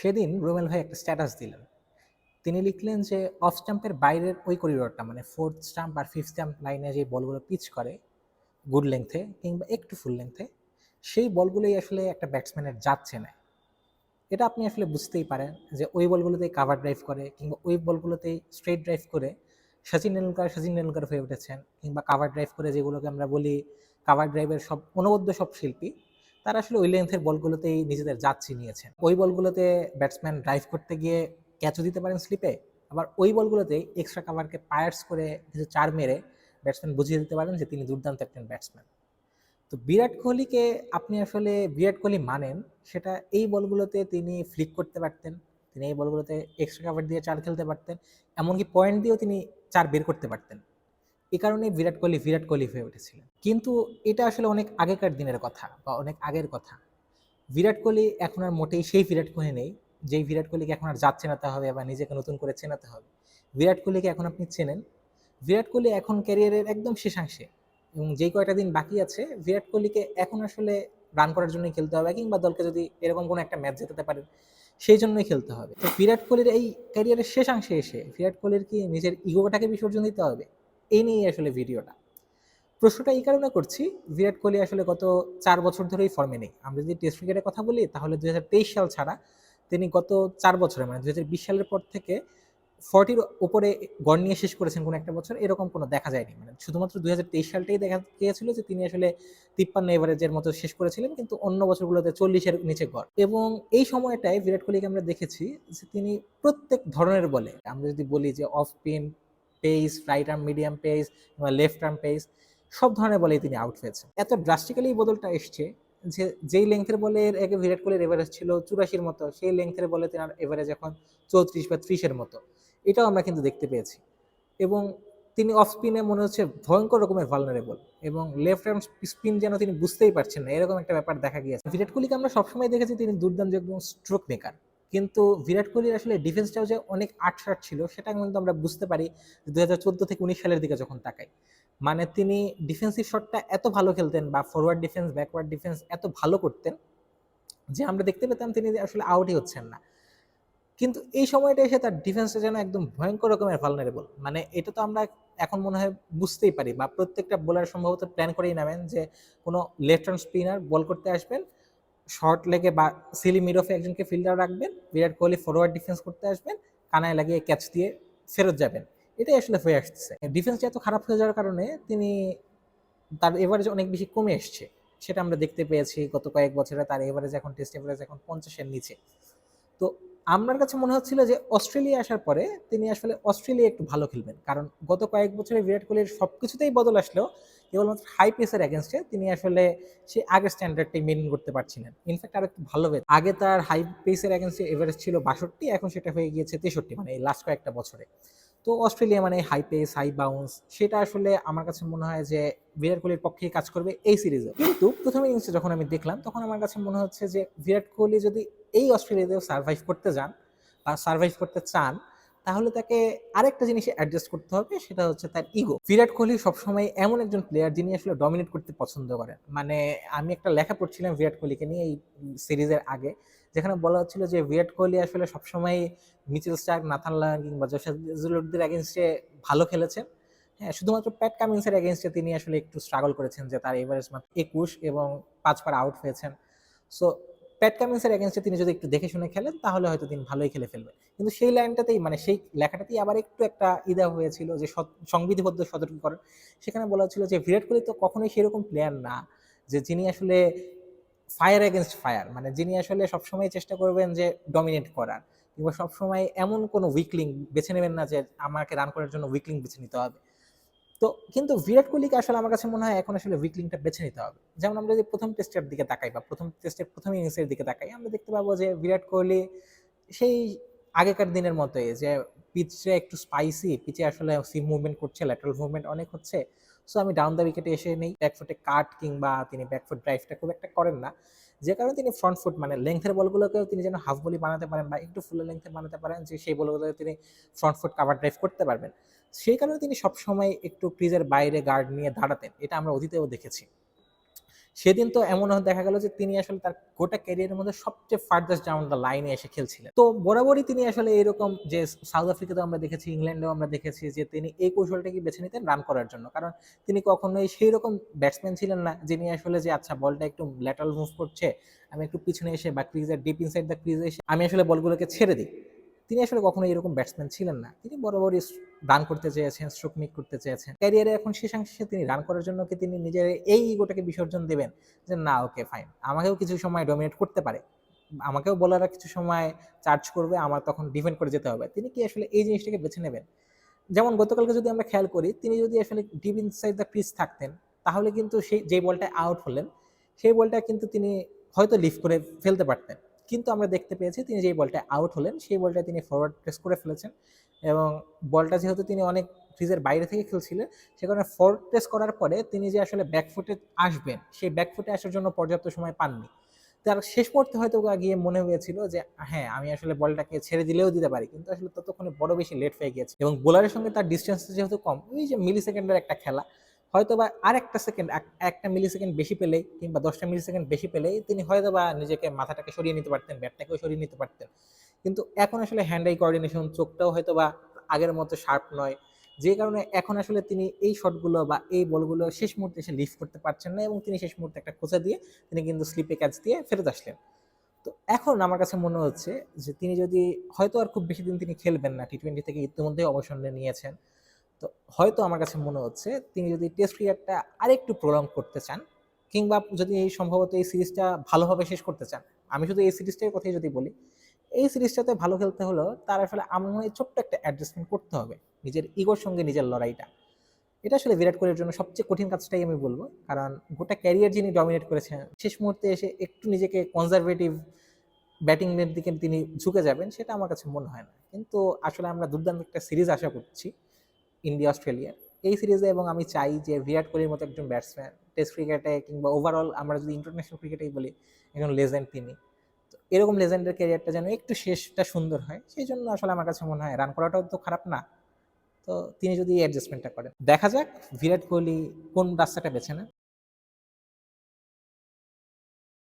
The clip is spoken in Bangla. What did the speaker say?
সেদিন রোমেল ভাই একটা স্ট্যাটাস দিলেন। তিনি লিখলেন যে অফ স্টাম্পের বাইরের ওই করিডোরটা মানে ফোর্থ স্টাম্প আর ফিফথ স্টাম্প লাইনে যে বলগুলো পিচ করে গুড লেংথে কিংবা একটু ফুল লেংথে সেই বলগুলোই আসলে একটা ব্যাটসম্যানের যাচ্ছে না। এটা আপনি আসলে বুঝতেই পারেন যে, ওই বলগুলোতেই কাভার ড্রাইভ করে কিংবা ওই বলগুলোতেই স্ট্রেট ড্রাইভ করে সচিন টেন্ডুলকার সচিন টেন্ডুলকার হয়ে উঠেছেন কিংবা কাভার ড্রাইভ করে যেগুলোকে আমরা বলি কাভার ড্রাইভের সব অনবদ্য সব শিল্পী তারা আসলে ওই লেন্থের বলগুলোতেই নিজেদের যাচ্ছি নিয়েছেন ওই বলগুলোতে ব্যাটসম্যান ড্রাইভ করতে গিয়ে ক্যাচও দিতে পারেন স্লিপে আবার ওই বলগুলোতেই এক্সট্রা কাভারকে পায়ার্স করে কিছু চার মেরে ব্যাটসম্যান বুঝিয়ে দিতে পারেন যে তিনি দুর্দান্ত একজন ব্যাটসম্যান তো বিরাট কোহলিকে আপনি আসলে বিরাট কোহলি মানেন, সেটা এই বলগুলোতে তিনি ফ্লিক করতে পারতেন, তিনি এই বলগুলোতে এক্সট্রা কাভার দিয়ে চার খেলতে পারতেন, এমনকি পয়েন্ট দিয়েও তিনি চার বের করতে পারতেন। এই কারণেই বিরাট কোহলি বিরাট কোহলি হয়ে উঠেছিলেন। কিন্তু এটা আসলে অনেক আগেকার দিনের কথা বা অনেক আগের কথা। বিরাট কোহলি এখন আর মোটেই সেই বিরাট কোহলি নেই, যেই বিরাট কোহলিকে এখন আর জাত চেনাতে হবে বা নিজেকে নতুন করে চেনাতে হবে। বিরাট কোহলিকে এখন আপনি চেনেন। বিরাট কোহলি এখন ক্যারিয়ারের একদম শেষাংশে এবং যেই কয়টা দিন বাকি আছে, বিরাট কোহলিকে এখন আসলে রান করার জন্যই খেলতে হবে কিংবা দলকে যদি এরকম কোনো একটা ম্যাচ জেতাতে পারেন, সেই জন্যই খেলতে হবে। তো বিরাট কোহলির এই ক্যারিয়ারের শেষাংশে এসে বিরাট কোহলির কি নিজের ইগোটাকে বিসর্জন দিতে হবে? এই নিয়েই আসলে ভিডিওটা। প্রশ্নটা এই কারণে করছি, বিরাট কোহলি আসলে গত চার বছর ধরেই ফর্মে নেই। আমরা যদি টেস্ট ক্রিকেটের কথা বলি, তাহলে দুই হাজার তেইশ সাল ছাড়া তিনি গত চার বছরে মানে দুই হাজার বিশ সালের পর থেকে ফর্টির উপরে গড় নিয়ে শেষ করেছেন কোনো একটা বছর, এরকম কোনো দেখা যায়নি। মানে শুধুমাত্র দুই হাজার তেইশ সালটাই দেখা গিয়েছিল যে তিনি আসলে তিপ্পান্ন এভারেজের মতো শেষ করেছিলেন, কিন্তু অন্য বছরগুলোতে চল্লিশের নিচে গড়। এবং এই সময়টায় বিরাট কোহলিকে আমরা দেখেছি যে তিনি প্রত্যেক ধরনের বলে, আমরা যদি বলি যে off spin pace right arm medium pace কিংবা লেফট আর্ম পেস সব ধরনের বলেই তিনি আউট হয়েছেন। এত ড্রাস্টিক্যালি বদলটা এসছে যে, যেই লেংথের বলে এর আগে বিরাট কোহলির এভারেজ ছিল চুরাশির মতো, সেই লেংথের বলে তার এভারেজ এখন চৌত্রিশ বা ত্রিশের মতো। এটাও আমরা কিন্তু দেখতে পেয়েছি। এবং তিনি অফ স্পিনে মনে হচ্ছে ভয়ঙ্কর রকমের ভালনারেবল এবং লেফট আর্ম স্পিন যেন তিনি বুঝতেই পারছেন না, এরকম একটা ব্যাপার দেখা গিয়েছে। বিরাট কোহলিকে আমরা সবসময় দেখেছি তিনি দুর্দান্ত একদম স্ট্রোক মেকার কিন্তু বিরাট কোহলির আসলে ডিফেন্সটাও যে অনেক আটসাট ছিল, সেটা কিন্তু আমরা বুঝতে পারি দু হাজার চোদ্দ থেকে উনিশ সালের দিকে যখন তাকাই। মানে তিনি ডিফেন্সিভ শটটা এত ভালো খেলতেন বা ফরওয়ার্ড ডিফেন্স ব্যাকওয়ার্ড ডিফেন্স এত ভালো করতেন যে আমরা দেখতে পেতাম তিনি আসলে আউটই হচ্ছেন না। কিন্তু এই সময়টা এসে তার ডিফেন্সটা যেন একদম ভয়ঙ্কর রকমের ভালনারেবল মানে এটা তো আমরা এখন মনে হয় বুঝতেই পারি বা প্রত্যেকটা বোলার সম্ভবত প্ল্যান করেই নেবেন যে কোনো লেফট হ্যান্ড স্পিনার বল করতে আসবেন শর্ট লেগে বা সিলি মিডফে একজনকে ফিল্ডার রাখবেন, বিরাট কোহলি ফরওয়ার্ড ডিফেন্স করতে আসবেন, কানায় লাগিয়ে ক্যাচ দিয়ে ফেরত যাবেন। এটাই আসলে হয়ে আসছে। ডিফেন্স এত খারাপ হয়ে যাওয়ার কারণে তিনি তার এভারেজ অনেক বেশি কমে এসছে। সেটা আমরা দেখতে পেয়েছি গত কয়েক বছরে, তার এভারেজ এখন টেস্ট এভারেজ এখন পঞ্চাশের নিচে। তো আমার কাছে মনে হচ্ছিল যে অস্ট্রেলিয়া আসার পরে তিনি আসলে অস্ট্রেলিয়া একটু ভালো খেলবেন। কারণ গত কয়েক বছরে বিরাট কোহলির সব কিছুতেই বদল আসলেও কেবলমাত্র হাই পেসের অ্যাগেনস্টে তিনি আসলে সে আগের স্ট্যান্ডার্ডটাই মেনটেন করতে পারছিলেন। ইনফ্যাক্ট আর একটু ভালো হবে আগে তার হাই পেসের অ্যাগেনস্টে এভারেজ ছিল বাষট্টি, এখন সেটা হয়ে গিয়েছে তেষট্টি মানে এই লাস্ট কয়েকটা বছরে। তো অস্ট্রেলিয়া মানে হাই পেস হাই বাউন্স সেটা আসলে আমার কাছে মনে হয় যে বিরাট কোহলির পক্ষেই কাজ করবে এই সিরিজে কিন্তু প্রথম ইনিংসে যখন আমি দেখলাম, তখন আমার কাছে মনে হচ্ছে যে বিরাট কোহলি যদি এই অস্ট্রেলিয়াতেও সার্ভাইভ করতে যান বা সার্ভাইভ করতে চান, তাহলে তাকে আরেকটা জিনিস অ্যাডজাস্ট করতে হবে, সেটা হচ্ছে তার ইগো বিরাট কোহলি সবসময় এমন একজন প্লেয়ার যিনি আসলে ডমিনেট করতে পছন্দ করেন। মানে আমি একটা লেখা পড়ছিলাম বিরাট কোহলিকে নিয়ে এই সিরিজের আগে, যেখানে বলা হচ্ছিল যে বিরাট কোহলি আসলে সবসময় মিচেল স্টার্ক, নাথান লায়ন কিংবা জসিদুলদের এগেনস্টে ভালো খেলেছেন। হ্যাঁ শুধুমাত্র প্যাট কামিন্সের এগেনস্টে তিনি আসলে একটু স্ট্রাগল করেছেন যে তার এভারেজ মাত্র একুশ এবং পাঁচবার আউট হয়েছেন। সো প্যাট কামিন্সের এগেনস্টে তিনি যদি একটু দেখে শুনে খেলেন, তাহলে হয়তো তিনি ভালোই খেলে ফেলবেন। কিন্তু সেই লাইনটাতেই মানে সেই লেখাটাতেই আবার একটু একটা ইদা হয়েছিল যে সংবিধিবদ্ধ সতর্কীকরণ। সেখানে বলা হচ্ছিল যে বিরাট কোহলি তো কখনোই সেরকম প্লেয়ার না, যে যিনি আসলে ফায়ার এগেনস্ট ফায়ার মানে যিনি আসলে সবসময় চেষ্টা করবেন যে ডমিনেট করার। কিংবা সবসময় এমন কোনো উইকলিং বেছে নেবেন না যে আমাকে রান করার জন্য উইকলিং বেছে নিতে হবে। তো কিন্তু বিরাট কোহলিকে আসলে আমার কাছে মনে হয় এখন আসলে উইকলিংটা বেছে নিতে হবে। যেমন আমরা যদি প্রথম টেস্টের দিকে তাকাই বা প্রথম টেস্টের প্রথম ইনিংসের দিকে তাকাই, আমরা দেখতে পাবো যে বিরাট কোহলি সেই আগেকার দিনের মতোই যে পিচে একটু স্পাইসি পিচে আসলে সিম মুভমেন্ট করছে ল্যাটারাল মুভমেন্ট অনেক হচ্ছে। সো আমি ডাউন দ্য উইকেটে এসে নেই ব্যাকফুটে কাট কিংবা তিনি ব্যাকফুট ড্রাইভটা খুব একটা করেন না। যে কারণে তিনি ফ্রন্ট ফুট মানে লেংথের বলগুলোকেও তিনি যেন হাফ বলি বানাতে পারেন বা একটু ফুলের লেংথের বানাতে পারেন, যে সেই বলগুলোকে তিনি ফ্রন্ট ফুট কাভার ড্রাইভ করতে পারবেন। সেই কারণে তিনি সবসময় একটু ক্রিজের বাইরে গার্ড নিয়ে দাঁড়াতেন, এটা আমরা অতীতেও দেখেছি। সেদিন তো এমন দেখা গেল যে তিনি আসলে তার গোটা ক্যারিয়ারের মধ্যে সবচেয়ে ফার্দাস্ট ডাউন দ্য লাইনে এসে খেলছিলেন। তো বরাবরই তিনি আসলে এরকম যে সাউথ আফ্রিকাতেও আমরা দেখেছি ইংল্যান্ডেও আমরা দেখেছি যে তিনি এই কৌশলটাকে বেছে নিতেন রান করার জন্য। কারণ তিনি কখনোই সেই রকম ব্যাটসম্যান ছিলেন না যিনি আসলে যে আচ্ছা বলটা একটু ল্যাটারাল মুভ করছে, আমি একটু পিছনে এসে বা ক্রিজের ডিপ ইনসাইড দ্য ক্রিজে এসে, আমি আসলে বলগুলোকে ছেড়ে দিই। তিনি আসলে কখনো এরকম ব্যাটসম্যান ছিলেন না। তিনি বরাবরই রান করতে চেয়েছেন স্ট্রোক মেক করতে চেয়েছেন। ক্যারিয়ারে এখন শেষাংশে তিনি রান করার জন্য কি তিনি নিজের এই ইগোটাকে বিসর্জন দেবেন? যে না ওকে ফাইন আমাকেও কিছু সময় ডমিনেট করতে পারে। আমাকেও বলাররা কিছু সময় চার্জ করবে, আমার তখন ডিফেন্ড করে যেতে হবে। তিনি কি আসলে এই জিনিসটাকে বেছে নেবেন? যেমন গতকালকে যদি আমরা খেয়াল করি, তিনি যদি আসলে ডিপ ইনসাইড দ্য ক্রিজ থাকতেন, তাহলে কিন্তু সেই, যে বলটা আউট হলেন, সেই বলটা কিন্তু তিনি হয়তো লিফ করে ফেলতে পারতেন। কিন্তু আমরা দেখতে পেয়েছি তিনি যেই বলটা আউট হলেন, সেই বলটা তিনি ফরওয়ার্ড প্রেস করে ফেলেছেন এবং বলটা যেহেতু তিনি অনেক ক্রিজের বাইরে থেকে খেলছিলেন, সে কারণে ফরওয়ার্ড প্রেস করার পরে তিনি যে আসলে ব্যাকফুটে আসবেন, সেই ব্যাকফুটে আসার জন্য পর্যাপ্ত সময় পাননি। তার শেষ মুহূর্তে হয়তো গিয়ে মনে হয়েছিল যে হ্যাঁ আমি আসলে বলটাকে ছেড়ে দিলেও দিতে পারি। কিন্তু আসলে ততক্ষণে বড় বেশি লেট হয়ে গিয়েছে এবং বোলারের সঙ্গে তার ডিস্টেন্স যেহেতু কম, ওই যে মিলি সেকেন্ডের একটা খেলা হয়তো বা আর একটা সেকেন্ড একটা মিলি সেকেন্ড বেশি পেলেই কিংবা দশটা মিলি সেকেন্ড বেশি পেলেই তিনি হয়তো বা নিজেকে মাথাটাকে সরিয়ে নিতে পারতেন, ব্যাটটাকেও সরিয়ে নিতে পারতেন। কিন্তু এখন আসলে হ্যান্ড আই কোঅর্ডিনেশন চোখটাও হয়তো বা আগের মতো শার্প নয়। যে কারণে এখন আসলে তিনি এই শটগুলো বা এই বলগুলো শেষ মুহূর্তে এসে লিফট করতে পারছেন না এবং তিনি শেষ মুহূর্তে একটা খোঁচা দিয়ে তিনি কিন্তু স্লিপে ক্যাচ দিয়ে ফেরত আসলেন। তো এখন আমার কাছে মনে হচ্ছে যে তিনি যদি হয়তো আর খুব বেশি দিন তিনি খেলবেন না টি টোয়েন্টি থেকে ইতিমধ্যেই অবসর নিয়েছেন তো হয়তো আমার কাছে মনে হচ্ছে তিনি যদি টেস্ট ক্রিকেটটা আরেকটু প্রলং করতে চান, কিংবা যদি এই সম্ভবত এই সিরিজটা ভালোভাবে শেষ করতে চান, আমি শুধু এই সিরিজটার কথাই যদি বলি, এই সিরিজটাতে ভালো খেলতে হলো তার আসলে আমার মনে হয় ছোট্ট একটা অ্যাডজাস্টমেন্ট করতে হবে, নিজের ইগোর সঙ্গে নিজের লড়াইটা। এটা আসলে বিরাট কোহলির জন্য সবচেয়ে কঠিন কাজটাই আমি বলব, কারণ গোটা ক্যারিয়ার যিনি ডমিনেট করেছেন, শেষ মুহূর্তে এসে একটু নিজেকে কনজারভেটিভ ব্যাটিংয়ের দিকে তিনি ঝুঁকে যাবেন, সেটা আমার কাছে মনে হয় না। কিন্তু আসলে আমরা দুর্দান্ত একটা সিরিজ আশা করছি। ইন্ডিয়া অস্ট্রেলিয়া এই সিরিজে এবং আমি চাই যে বিরাট কোহলির মতো একজন ব্যাটসম্যান টেস্ট ক্রিকেটে কিংবা ওভারঅল আমরা যদি ইন্টারন্যাশনাল ক্রিকেটেই বলি, একজন লেজেন্ড তিনি। তো এরকম লেজেন্ডের ক্যারিয়ারটা যেন একটু শেষটা সুন্দর হয়, সেই জন্য আসলে আমার কাছে মনে হয় রান করাটাও তো খারাপ না। তো তিনি যদি অ্যাডজাস্টমেন্টটা করেন। দেখা যাক বিরাট কোহলি কোন রাস্তাটা বেছে নেন।